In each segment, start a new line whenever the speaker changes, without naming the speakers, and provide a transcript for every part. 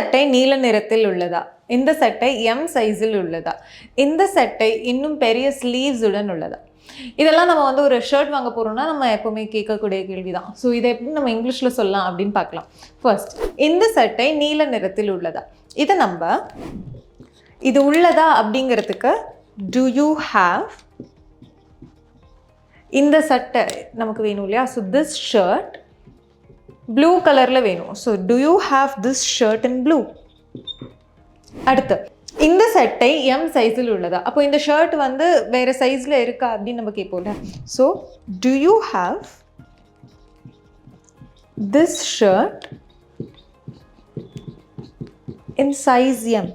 சட்டை நீல நிறத்தில் உள்ளதா? இந்த சட்டை எம் சைஸில் உள்ளதா? இந்த சட்டை இன்னும் பெரிய ஸ்லீவ்ஸுடன் உள்ளதா? இதெல்லாம் நம்ம வந்து ஒரு ஷர்ட் வாங்க போறோம்னா நம்ம எப்போவுமே கேட்கக்கூடிய கேள்வி தான் ஸோ இதை எப்படி நம்ம இங்கிலீஷில் சொல்லலாம் அப்படின்னு பார்க்கலாம். ஃபர்ஸ்ட் இந்த சட்டை நீல நிறத்தில் உள்ளதா? இதை நம்ம இது உள்ளதா அப்படிங்கிறதுக்கு டு யூ ஹாவ் இந்த சட்டை நமக்கு வேணும் இல்லையா? ஸோ திஸ் ஷர்ட் ப்ளூ கலரில் வேணும். So do you have this shirt in blue அடுத்து இந்த சட்டை எம் சைஸில் உள்ளதா? அப்போ இந்த ஷர்ட் வந்து வேற சைஸில் இருக்கா அப்படின்னு நம்ம கேட்போம்ல. So do you have this shirt in size M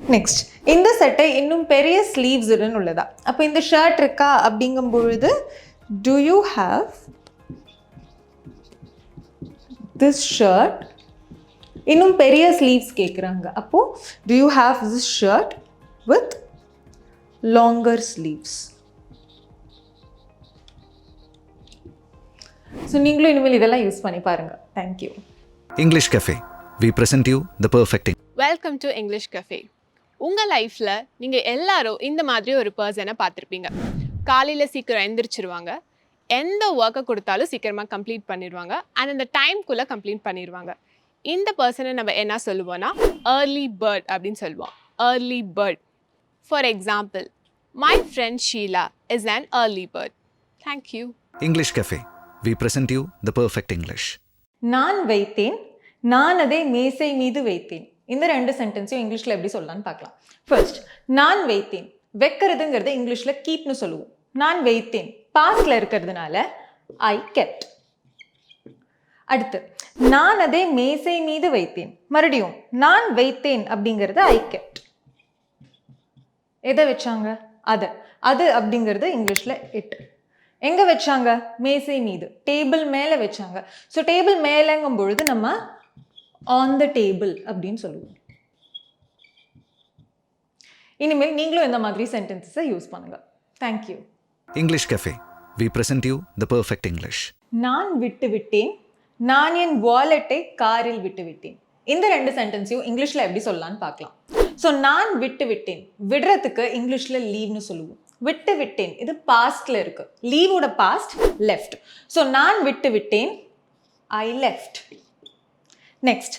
next இந்த சட்டை இன்னும் பெரிய ஸ்லீவ்ஸுடன் உள்ளதா? அப்போ இந்த ஷர்ட் இருக்கா அப்படிங்கும் பொழுது do you have this shirt இன்னும் பெரிய ஸ்லீவ்ஸ் கேட்குறாங்க அப்போது do you have this shirt with longer sleeves so நீங்களும் இனிமேல் இதெல்லாம் யூஸ் பண்ணி பாருங்கள் thank you
English Cafe. We present you the perfect
welcome to English cafe உங்கள் லைஃப்பில் நீங்கள் எல்லாரும் இந்த மாதிரி ஒரு பர்சனை பார்த்துருப்பீங்க. காலையில் சீக்கிரம் எந்திரிச்சிருவாங்க. எந்த ஒர்க்கை கொடுத்தாலும் சீக்கிரமாக கம்ப்ளீட் பண்ணிடுவாங்க அண்ட் அந்த டைம்குள்ளே கம்ப்ளீட் பண்ணிடுவாங்க இந்த பர்சனை நம்ம என்ன சொல்லுவோம்னா ஏர்லி பேர்ட் அப்படின்னு சொல்லுவோம். Early bird for example my friend Sheela is an early bird thank you
English Cafe. We present you the perfect English.
நான் வைத்தேன் நான் அதை மேசை மீது வைத்தேன். இந்த ரெண்டு சென்டென்ஸையும் இங்கிலீஷில் எப்படி சொல்லலாம்னு பார்க்கலாம். ஃபர்ஸ்ட் நான் வைத்தேன். வைக்கிறதுங்கிறது இங்கிலீஷில் கீப்னு சொல்லுவோம். நான் வைத்தேன். பாஸ்ட்ல இருக்கிறதுனால ஐ கெப்ட் அடுத்து நான் அதை மேசை மீது வைத்தேன். மறுபடியும் நான் வைத்தேன் அப்படிங்கிறது ஐ கெப்ட் எதை வச்சாங்க? அதை. அது அப்படிங்கிறது இங்கிலீஷில் இட் எங்கே வச்சாங்க? மேசை மீது. டேபிள் மேலே வச்சாங்க. ஸோ டேபிள் மேலேங்கும் பொழுது நம்ம ஆன் த டேபிள் அப்படின்னு சொல்லுவோம். இனிமேல் நீங்களும் இந்த மாதிரி சென்டென்சஸை யூஸ் பண்ணுங்கள் thank you
English cafe we present you the perfect English
நான் விட்டு விட்டேன் நான் என் வாலெட்டை காரில் விட்டு விட்டேன் இந்த ரெண்டு சென்டென்ஸையும் இங்கிலீஷில் எப்படி சொல்லலாம்னு பார்க்கலாம். ஸோ நான் விட்டு விட்டேன் விடுறதுக்கு இங்கிலீஷில் லீவ்னு சொல்லுவோம். விட்டு விட்டேன் இது பாஸ்டில் இருக்கு. லீவோட பாஸ்ட் லெஃப்ட் ஸோ நான் விட்டு விட்டேன் ஐ லெஃப்ட் நெக்ஸ்ட்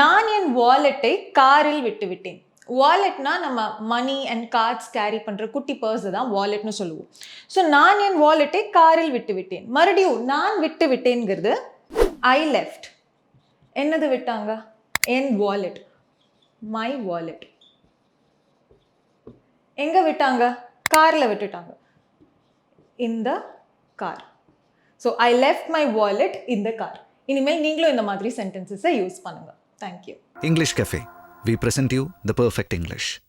நான் என் வாலெட்டை காரில் விட்டு விட்டேன் வாலெட்னா நம்ம மணி அண்ட் கார்ட்ஸ் கேரி பண்ணுற குட்டி பர்ஸ் தான் வாலெட்னு சொல்லுவோம். ஸோ நான் என் வாலெட்டை காரில் விட்டு விட்டேன். மறுபடியும் நான் விட்டு விட்டேங்கிறது ஐ லெஃப்ட் என்னது விட்டாங்க? என் வாலெட் மை வாலெட் எங்கே விட்டாங்க? காரில் விட்டுட்டாங்க. இந்த car so I left my wallet இந்த கார் இனிமேல் நீங்களும் இந்த மாதிரி சென்டென்சஸை யூஸ் பண்ணுங்க. Thank you
English cafe We present you the perfect English.